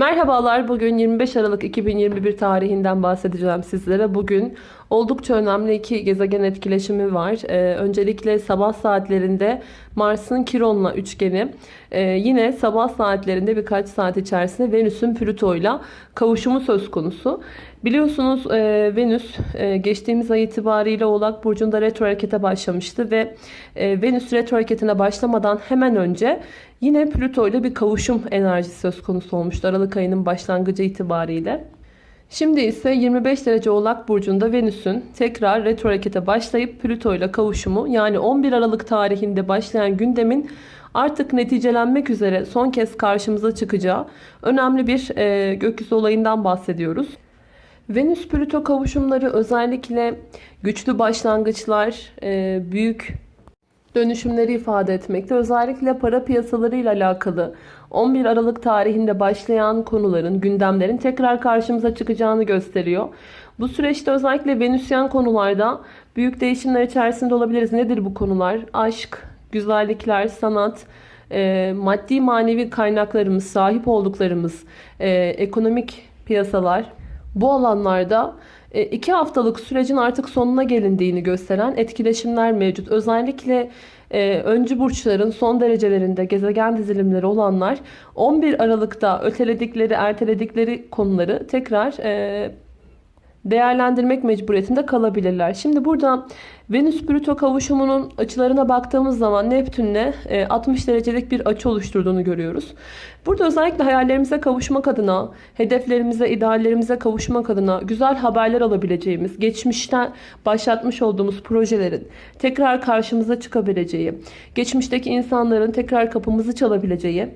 Merhabalar. Bugün 25 Aralık 2021 tarihinden bahsedeceğim sizlere. Bugün oldukça önemli iki gezegen etkileşimi var. Ee, öncelikle sabah saatlerinde Mars'ın Kiron'la üçgeni. Ee, yine sabah saatlerinde birkaç saat içerisinde Venüs'ün Plüto'yla kavuşumu söz konusu. Biliyorsunuz e, Venüs e, geçtiğimiz ay itibariyle Oğlak Burcu'nda retro harekete başlamıştı ve e, Venüs retro hareketine başlamadan hemen önce yine Plüto ile bir kavuşum enerjisi söz konusu olmuştu Aralık ayının başlangıcı itibariyle. Şimdi ise 25 derece Oğlak Burcu'nda Venüs'ün tekrar retro harekete başlayıp Plüto ile kavuşumu yani 11 Aralık tarihinde başlayan gündemin artık neticelenmek üzere son kez karşımıza çıkacağı önemli bir e, gökyüzü olayından bahsediyoruz. Venüs-Plüto kavuşumları özellikle güçlü başlangıçlar, e, büyük dönüşümleri ifade etmekte. Özellikle para piyasaları ile alakalı 11 Aralık tarihinde başlayan konuların, gündemlerin tekrar karşımıza çıkacağını gösteriyor. Bu süreçte özellikle Venüsyen konularda büyük değişimler içerisinde olabiliriz. Nedir bu konular? Aşk, güzellikler, sanat, e, maddi manevi kaynaklarımız, sahip olduklarımız, e, ekonomik piyasalar, bu alanlarda e, iki haftalık sürecin artık sonuna gelindiğini gösteren etkileşimler mevcut. Özellikle e, öncü burçların son derecelerinde gezegen dizilimleri olanlar 11 Aralık'ta öteledikleri, erteledikleri konuları tekrar e, değerlendirmek mecburiyetinde kalabilirler. Şimdi burada Venüs-Plüto kavuşumunun açılarına baktığımız zaman Neptün'le 60 derecelik bir açı oluşturduğunu görüyoruz. Burada özellikle hayallerimize kavuşmak adına, hedeflerimize, ideallerimize kavuşmak adına güzel haberler alabileceğimiz, geçmişten başlatmış olduğumuz projelerin tekrar karşımıza çıkabileceği, geçmişteki insanların tekrar kapımızı çalabileceği,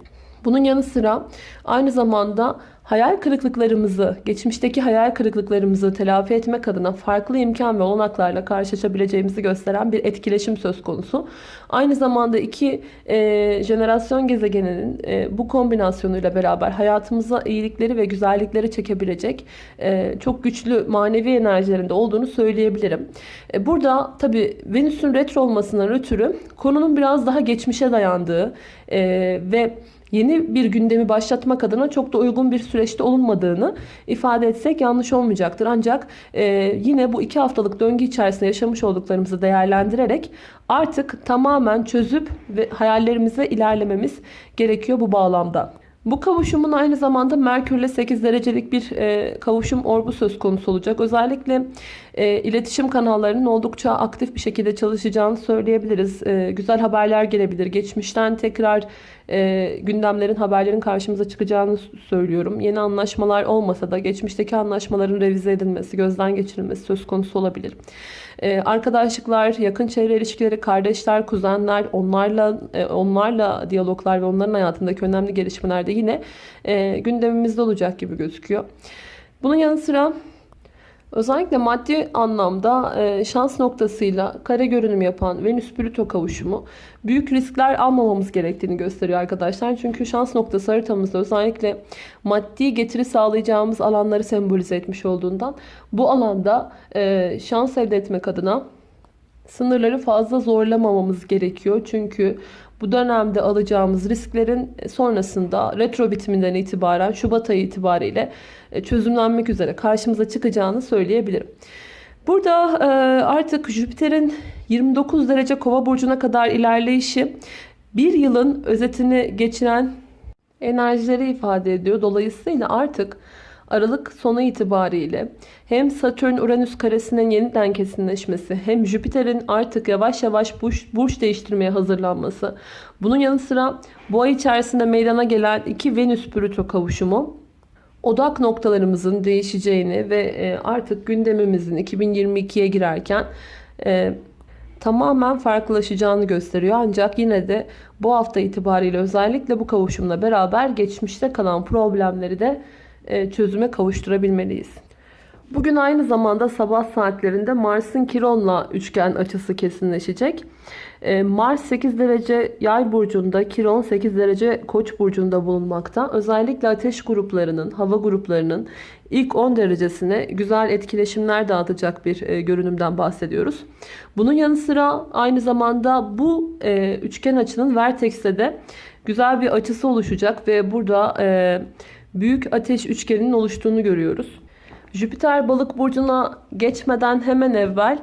bunun yanı sıra aynı zamanda hayal kırıklıklarımızı, geçmişteki hayal kırıklıklarımızı telafi etmek adına farklı imkan ve olanaklarla karşılaşabileceğimizi gösteren bir etkileşim söz konusu. Aynı zamanda iki e, jenerasyon gezegeninin e, bu kombinasyonuyla beraber hayatımıza iyilikleri ve güzellikleri çekebilecek e, çok güçlü manevi enerjilerinde olduğunu söyleyebilirim. E, burada tabi Venüs'ün retro olmasından ötürü konunun biraz daha geçmişe dayandığı e, ve yeni bir gündemi başlatmak adına çok da uygun bir süreçte olunmadığını ifade etsek yanlış olmayacaktır. Ancak e, yine bu iki haftalık döngü içerisinde yaşamış olduklarımızı değerlendirerek artık tamamen çözüp ve hayallerimize ilerlememiz gerekiyor bu bağlamda. Bu kavuşumun aynı zamanda Merkürle 8 derecelik bir e, kavuşum orbu söz konusu olacak. Özellikle e, iletişim kanallarının oldukça aktif bir şekilde çalışacağını söyleyebiliriz. E, güzel haberler gelebilir. Geçmişten tekrar e, gündemlerin, haberlerin karşımıza çıkacağını söylüyorum. Yeni anlaşmalar olmasa da geçmişteki anlaşmaların revize edilmesi, gözden geçirilmesi söz konusu olabilir. Ee, arkadaşlıklar, yakın çevre ilişkileri, kardeşler, kuzenler, onlarla e, onlarla diyaloglar ve onların hayatındaki önemli gelişmeler de yine e, gündemimizde olacak gibi gözüküyor. Bunun yanı sıra Özellikle maddi anlamda e, şans noktasıyla kare görünüm yapan Venüs-Plüto kavuşumu büyük riskler almamamız gerektiğini gösteriyor arkadaşlar. Çünkü şans noktası haritamızda özellikle maddi getiri sağlayacağımız alanları sembolize etmiş olduğundan bu alanda e, şans elde etmek adına sınırları fazla zorlamamamız gerekiyor. Çünkü bu dönemde alacağımız risklerin sonrasında retro bitiminden itibaren Şubat ayı itibariyle e, çözümlenmek üzere karşımıza çıkacağını söyleyebilirim. Burada e, artık Jüpiter'in 29 derece kova burcuna kadar ilerleyişi bir yılın özetini geçiren enerjileri ifade ediyor. Dolayısıyla artık Aralık sonu itibariyle hem Satürn-Uranüs karesinin yeniden kesinleşmesi hem Jüpiter'in artık yavaş yavaş burç, burç değiştirmeye hazırlanması. Bunun yanı sıra bu ay içerisinde meydana gelen iki Venüs-Plüto kavuşumu odak noktalarımızın değişeceğini ve e, artık gündemimizin 2022'ye girerken e, tamamen farklılaşacağını gösteriyor. Ancak yine de bu hafta itibariyle özellikle bu kavuşumla beraber geçmişte kalan problemleri de çözüme kavuşturabilmeliyiz. Bugün aynı zamanda sabah saatlerinde Mars'ın Kiron'la üçgen açısı kesinleşecek. E, Mars 8 derece yay burcunda, Kiron 8 derece koç burcunda bulunmakta. Özellikle ateş gruplarının, hava gruplarının ilk 10 derecesine güzel etkileşimler dağıtacak bir e, görünümden bahsediyoruz. Bunun yanı sıra aynı zamanda bu üçgen açının vertex'te de güzel bir açısı oluşacak ve burada büyük ateş üçgeninin oluştuğunu görüyoruz. Jüpiter balık burcuna geçmeden hemen evvel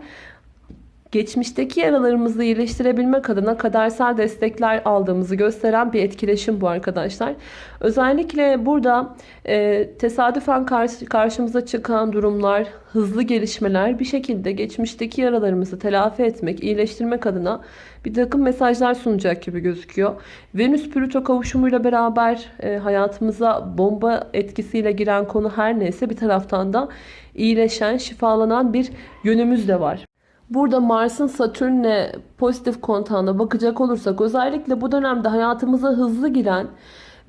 geçmişteki yaralarımızı iyileştirebilmek adına kadersel destekler aldığımızı gösteren bir etkileşim bu arkadaşlar. Özellikle burada e, tesadüfen karşı, karşımıza çıkan durumlar, hızlı gelişmeler bir şekilde geçmişteki yaralarımızı telafi etmek, iyileştirmek adına bir takım mesajlar sunacak gibi gözüküyor. Venüs-Plüto kavuşumuyla beraber e, hayatımıza bomba etkisiyle giren konu her neyse bir taraftan da iyileşen, şifalanan bir yönümüz de var. Burada Mars'ın Satürn'le pozitif kontağına bakacak olursak özellikle bu dönemde hayatımıza hızlı giren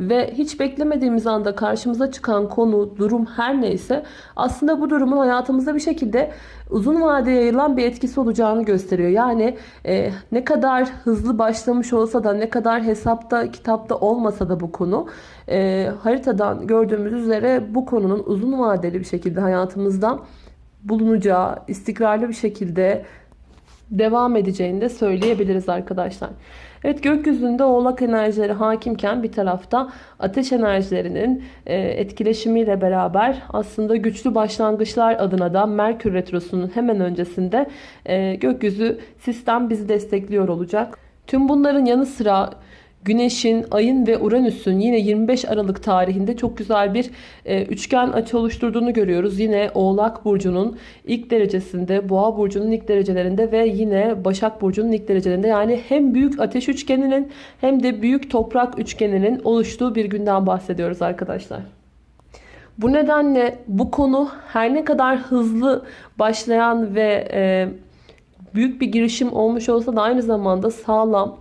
ve hiç beklemediğimiz anda karşımıza çıkan konu, durum her neyse aslında bu durumun hayatımızda bir şekilde uzun vadeye yayılan bir etkisi olacağını gösteriyor. Yani e, ne kadar hızlı başlamış olsa da ne kadar hesapta, kitapta olmasa da bu konu e, haritadan gördüğümüz üzere bu konunun uzun vadeli bir şekilde hayatımızda bulunacağı, istikrarlı bir şekilde devam edeceğini de söyleyebiliriz arkadaşlar. Evet gökyüzünde oğlak enerjileri hakimken bir tarafta ateş enerjilerinin e, etkileşimiyle beraber aslında güçlü başlangıçlar adına da Merkür Retrosu'nun hemen öncesinde e, gökyüzü sistem bizi destekliyor olacak. Tüm bunların yanı sıra Güneş'in, Ay'ın ve Uranüs'ün yine 25 Aralık tarihinde çok güzel bir e, üçgen açı oluşturduğunu görüyoruz. Yine Oğlak Burcu'nun ilk derecesinde, Boğa Burcu'nun ilk derecelerinde ve yine Başak Burcu'nun ilk derecelerinde. Yani hem büyük ateş üçgeninin hem de büyük toprak üçgeninin oluştuğu bir günden bahsediyoruz arkadaşlar. Bu nedenle bu konu her ne kadar hızlı başlayan ve e, büyük bir girişim olmuş olsa da aynı zamanda sağlam,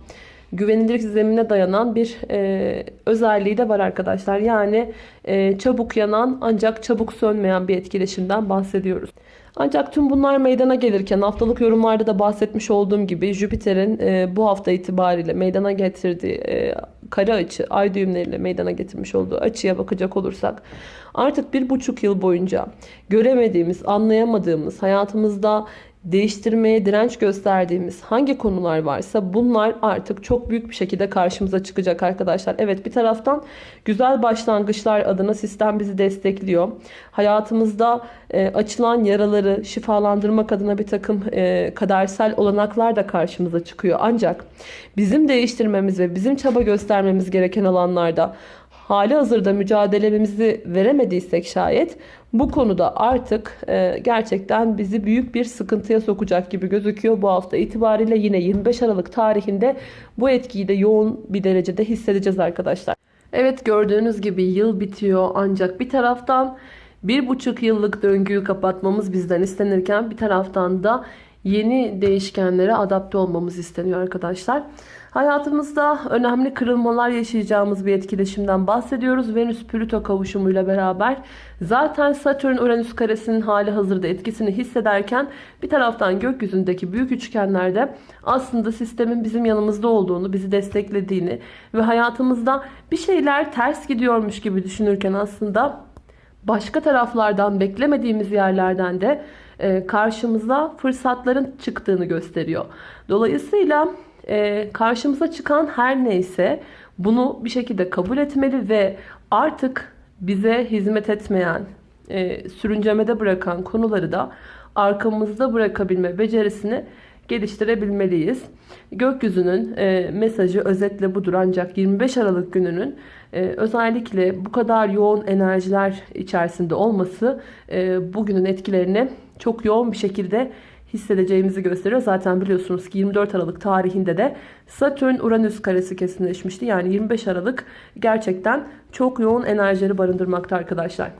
güvenilirlik zemine dayanan bir e, özelliği de var arkadaşlar. Yani e, çabuk yanan ancak çabuk sönmeyen bir etkileşimden bahsediyoruz. Ancak tüm bunlar meydana gelirken haftalık yorumlarda da bahsetmiş olduğum gibi Jüpiter'in e, bu hafta itibariyle meydana getirdiği e, kare açı, ay düğümleriyle meydana getirmiş olduğu açıya bakacak olursak artık bir buçuk yıl boyunca göremediğimiz, anlayamadığımız, hayatımızda değiştirmeye direnç gösterdiğimiz hangi konular varsa bunlar artık çok büyük bir şekilde karşımıza çıkacak arkadaşlar. Evet bir taraftan güzel başlangıçlar adına sistem bizi destekliyor. Hayatımızda e, açılan yaraları şifalandırmak adına bir takım e, kadersel olanaklar da karşımıza çıkıyor. Ancak bizim değiştirmemiz ve bizim çaba göstermemiz gereken alanlarda hali hazırda mücadelemizi veremediysek şayet bu konuda artık e, gerçekten bizi büyük bir sıkıntıya sokacak gibi gözüküyor. Bu hafta itibariyle yine 25 Aralık tarihinde bu etkiyi de yoğun bir derecede hissedeceğiz arkadaşlar. Evet gördüğünüz gibi yıl bitiyor ancak bir taraftan bir buçuk yıllık döngüyü kapatmamız bizden istenirken bir taraftan da yeni değişkenlere adapte olmamız isteniyor arkadaşlar. Hayatımızda önemli kırılmalar yaşayacağımız bir etkileşimden bahsediyoruz. Venüs-Plüto kavuşumuyla beraber zaten Satürn-Uranüs karesinin hali hazırda etkisini hissederken bir taraftan gökyüzündeki büyük üçgenlerde aslında sistemin bizim yanımızda olduğunu, bizi desteklediğini ve hayatımızda bir şeyler ters gidiyormuş gibi düşünürken aslında başka taraflardan beklemediğimiz yerlerden de karşımıza fırsatların çıktığını gösteriyor. Dolayısıyla e, karşımıza çıkan her neyse bunu bir şekilde kabul etmeli ve artık bize hizmet etmeyen, e, sürüncemede bırakan konuları da arkamızda bırakabilme becerisini geliştirebilmeliyiz. Gökyüzünün e, mesajı özetle budur ancak 25 Aralık gününün e, özellikle bu kadar yoğun enerjiler içerisinde olması e, bugünün etkilerini çok yoğun bir şekilde hissedeceğimizi gösteriyor. Zaten biliyorsunuz ki 24 Aralık tarihinde de Satürn-Uranüs karesi kesinleşmişti. Yani 25 Aralık gerçekten çok yoğun enerjileri barındırmakta arkadaşlar.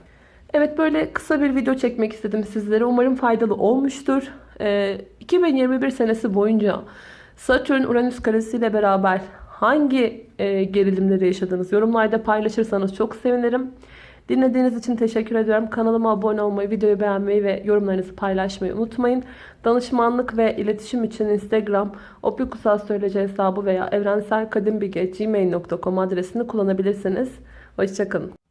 Evet böyle kısa bir video çekmek istedim sizlere. Umarım faydalı olmuştur. Ee, 2021 senesi boyunca Satürn-Uranüs karesiyle beraber hangi e, gerilimleri yaşadınız yorumlarda paylaşırsanız çok sevinirim. Dinlediğiniz için teşekkür ediyorum. Kanalıma abone olmayı, videoyu beğenmeyi ve yorumlarınızı paylaşmayı unutmayın. Danışmanlık ve iletişim için Instagram, opikusastroloji hesabı veya evrenselkadimbilge.gmail.com adresini kullanabilirsiniz. Hoşçakalın.